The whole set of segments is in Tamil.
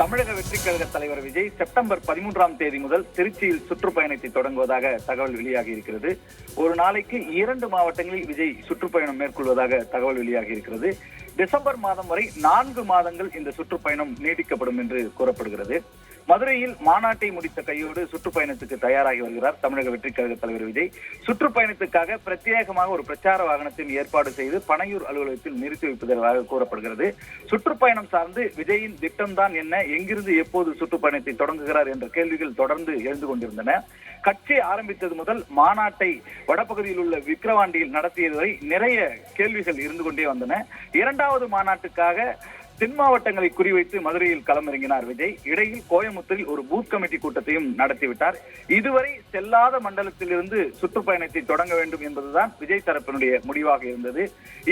தமிழக வெற்றி கழக தலைவர் விஜய் செப்டம்பர் பதிமூன்றாம் தேதி முதல் திருச்சியில் சுற்றுப்பயணத்தை தொடங்குவதாக தகவல் வெளியாகி இருக்கிறது. ஒரு நாளைக்கு இரண்டு மாவட்டங்களில் விஜய் சுற்றுப்பயணம் மேற்கொள்வதாக தகவல் வெளியாகி இருக்கிறது. டிசம்பர் மாதம் வரை நான்கு மாதங்கள் இந்த சுற்றுப்பயணம் நீட்டிக்கப்படும் என்று கூறப்படுகிறது. மதுரையில் மாநாட்டை முடித்த கையோடு சுற்றுப்பயணத்துக்கு தயாராகி வருகிறார் தமிழக வெற்றி கழக தலைவர் விஜய். சுற்றுப்பயணத்துக்காக பிரத்யேகமாக ஒரு பிரச்சார வாகனத்தின் ஏற்பாடு செய்து பனையூர் அலுவலகத்தில் நிறுத்தி வைப்பதாக கூறப்படுகிறது. சுற்றுப்பயணம் சார்ந்து விஜயின் திட்டம்தான் என்ன எங்கிருந்து எப்போது சுற்றுப்பயணத்தை தொடங்குகிறார் என்ற கேள்விகள் தொடர்ந்து எழுந்து கொண்டிருந்தன. கட்சி ஆரம்பித்தது முதல் மாநாட்டை வடபகுதியில் உள்ள விக்கிரவாண்டியில் நடத்தியது வரை நிறைய கேள்விகள் இருந்து கொண்டே வந்தன. இரண்டாவது மாநாட்டுக்காக தென் மாவட்டங்களை குறிவைத்து மதுரையில் களமிறங்கினார் விஜய். இடையில் கோயமுத்தூரில் ஒரு பூத் கமிட்டி கூட்டத்தையும் நடத்திவிட்டார். இதுவரை செல்லாத மண்டலத்திலிருந்து சுற்றுப்பயணத்தை தொடங்க வேண்டும் என்பதுதான் விஜய் தரப்பினுடைய முடிவாக இருந்தது.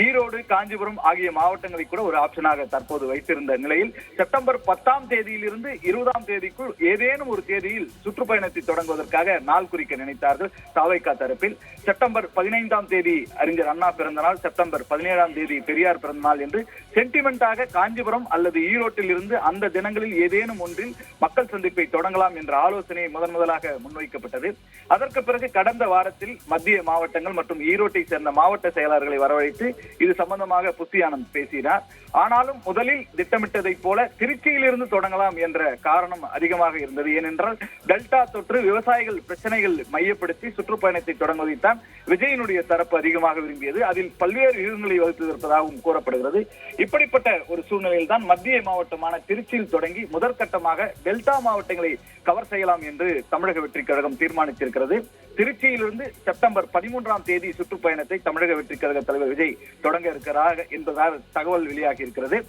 ஈரோடு காஞ்சிபுரம் ஆகிய மாவட்டங்களை கூட ஒரு ஆப்ஷனாக தற்போது வைத்திருந்த நிலையில் செப்டம்பர் பத்தாம் தேதியிலிருந்து இருபதாம் தேதிக்குள் ஏதேனும் ஒரு தேதியில் சுற்றுப்பயணத்தை தொடங்குவதற்காக நாள் குறிக்க நினைத்தார்கள் தாவைக்கா தரப்பில். செப்டம்பர் பதினைந்தாம் தேதி அறிஞர் அண்ணா பிறந்த நாள் செப்டம்பர் பதினேழாம் தேதி பெரியார் பிறந்த நாள் என்று சென்டிமெண்டாக காஞ்சி காஞ்சிபுரம் அல்லது ஈரோட்டில் இருந்து அந்த தினங்களில் ஏதேனும் ஒன்றில் மக்கள் சந்திப்பை தொடங்கலாம் என்ற ஆலோசனை முதன் முதலாக முன்வைக்கப்பட்டது. அதற்கு பிறகு கடந்த வாரத்தில் மத்திய மாவட்டங்கள் மற்றும் ஈரோட்டை சேர்ந்த மாவட்ட செயலாளர்களை வரவழைத்து இது சம்பந்தமாக புத்தி பேசினார். ஆனாலும் முதலில் திட்டமிட்டதை போல திருச்சியிலிருந்து தொடங்கலாம் என்ற காரணம் அதிகமாக இருந்தது. ஏனென்றால் டெல்டா தொற்று விவசாயிகள் பிரச்சனைகள் மையப்படுத்தி சுற்றுப்பயணத்தை தொடங்குவதைத்தான் விஜயனுடைய தரப்பு அதிகமாக விரும்பியது. அதில் பல்வேறு வகுத்து இருப்பதாகவும் கூறப்படுகிறது. இப்படிப்பட்ட ஒரு சூழ்நிலை சூழ்நிலையில் தான் மத்திய மாவட்டமான திருச்சியில் தொடங்கி முதற்கட்டமாக டெல்டா மாவட்டங்களை கவர் செய்யலாம் என்று தமிழக வெற்றிக் கழகம் தீர்மானித்திருக்கிறது. திருச்சியிலிருந்து செப்டம்பர் பதிமூன்றாம் தேதி சுற்றுப்பயணத்தை தமிழக வெற்றிக் கழக தலைவர் விஜய் தொடங்க இருக்கிறார் என்பதாக தகவல் வெளியாகி இருக்கிறது.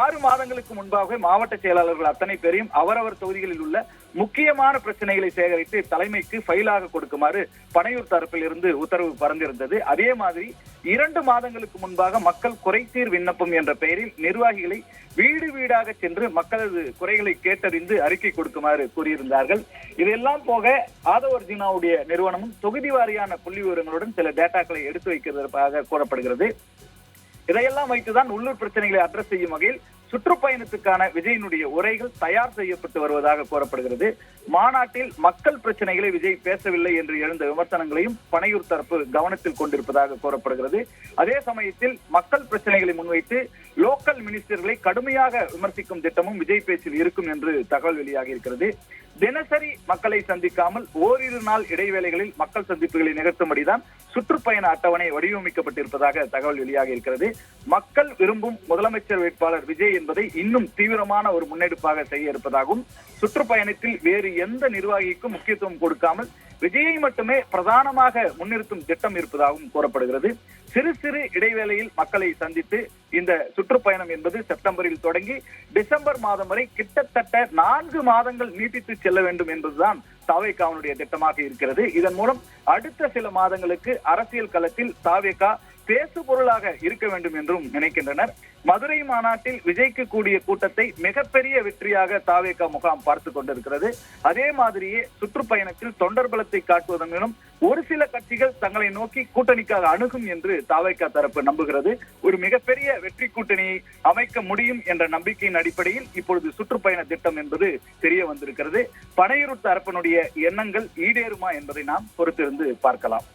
ஆறு மாதங்களுக்கு முன்பாக மாவட்ட செயலாளர்கள் அத்தனை பேரையும் அவரவர் தொகுதிகளில் உள்ள முக்கியமான பிரச்சனைகளை சேகரித்து தலைமைக்கு ஃபைலாக கொடுக்குமாறு பனையூர் தரப்பில் இருந்து உத்தரவு பறந்திருந்தது. அதே மாதிரி இரண்டு மாதங்களுக்கு முன்பாக மக்கள் குறைதீர் விண்ணப்பம் என்ற பெயரில் நிர்வாகிகளை வீடு வீடாக சென்று மக்களது குறைகளை கேட்டறிந்து அறிக்கை கொடுக்குமாறு கூறியிருந்தார்கள். இதெல்லாம் போக ஆதவர் ஜீனாவுடைய நிறுவனமும் தொகுதி வாரியான புள்ளி விவரங்களுடன் சில டேட்டாக்களை எடுத்து வைக்கிறதாக கூறப்படுகிறது. இதையெல்லாம் வைத்துதான் உள்ளூர் பிரச்சனைகளை அட்ரஸ் செய்யும் வகையில் சுற்றுப்பயணத்துக்கான விஜயனுடைய உரைகள் தயார் செய்யப்பட்டு வருவதாக கூறப்படுகிறது. மாநாட்டில் மக்கள் பிரச்சனைகளை விஜய் பேசவில்லை என்று எழுந்த விமர்சனங்களையும் பனையூர் தரப்பு கவனத்தில் கொண்டிருப்பதாக கூறப்படுகிறது. அதே சமயத்தில் மக்கள் பிரச்சனைகளை முன்வைத்து லோக்கல் மினிஸ்டர்களை கடுமையாக விமர்சிக்கும் திட்டமும் விஜய் பேச்சில் இருக்கும் என்று தகவல் வெளியாகி இருக்கிறது. தினசரி மக்களை சந்திக்காமல் ஓரிரு நாள் இடைவேளைகளில் மக்கள் சந்திப்புகளை நிகழ்த்தும்படிதான் சுற்றுப்பயண அட்டவணை வடிவமைக்கப்பட்டிருப்பதாக தகவல் வெளியாகி இருக்கிறது. மக்கள் விரும்பும் முதலமைச்சர் வேட்பாளர் விஜய் என்பதை இன்னும் தீவிரமான ஒரு முன்னெடுப்பாக செய்ய இருப்பதாகவும் சுற்றுப்பயணத்தில் வேறு எந்த நிர்வாகிக்கும் முக்கியத்துவம் கொடுக்காமல் விஜயை மட்டுமே பிரதானமாக முன்னிறுத்தும் திட்டம் இருப்பதாகவும் கூறப்படுகிறது. சிறு சிறு இடைவேளையில் மக்களை சந்தித்து இந்த சுற்றுப்பயணம் என்பது செப்டம்பரில் தொடங்கி டிசம்பர் மாதம் வரை கிட்டத்தட்ட நான்கு மாதங்கள் நீட்டித்து செல்ல வேண்டும் என்பதுதான் தாவேகாவுடைய திட்டமாக இருக்கிறது. இதன் மூலம் அடுத்த சில மாதங்களுக்கு அரசியல் களத்தில் தாவேகா பேசு பொருளாக இருக்க வேண்டும் என்றும் நினைக்கின்றனர். மதுரை மாநாட்டில் விஜய்க்கு கூடிய கூட்டத்தை மிகப்பெரிய வெற்றியாக தாவேகா முகாம் பார்த்து கொண்டிருக்கிறது. அதே மாதிரியே சுற்றுப்பயணத்தில் தொண்டர் பலத்தை காட்டுவதன் மூலம் ஒரு சில கட்சிகள் தங்களை நோக்கி கூட்டணிக்காக அணுகும் என்று தாவேகா தரப்பு நம்புகிறது. ஒரு மிகப்பெரிய வெற்றி கூட்டணியை அமைக்க முடியும் என்ற நம்பிக்கையின் அடிப்படையில் இப்பொழுது சுற்றுப்பயண திட்டம் என்பது தெரிய வந்திருக்கிறது. பனையூர் தரப்பினுடைய எண்ணங்கள் ஈடேறுமா என்பதை நாம் பொறுத்திருந்து பார்க்கலாம்.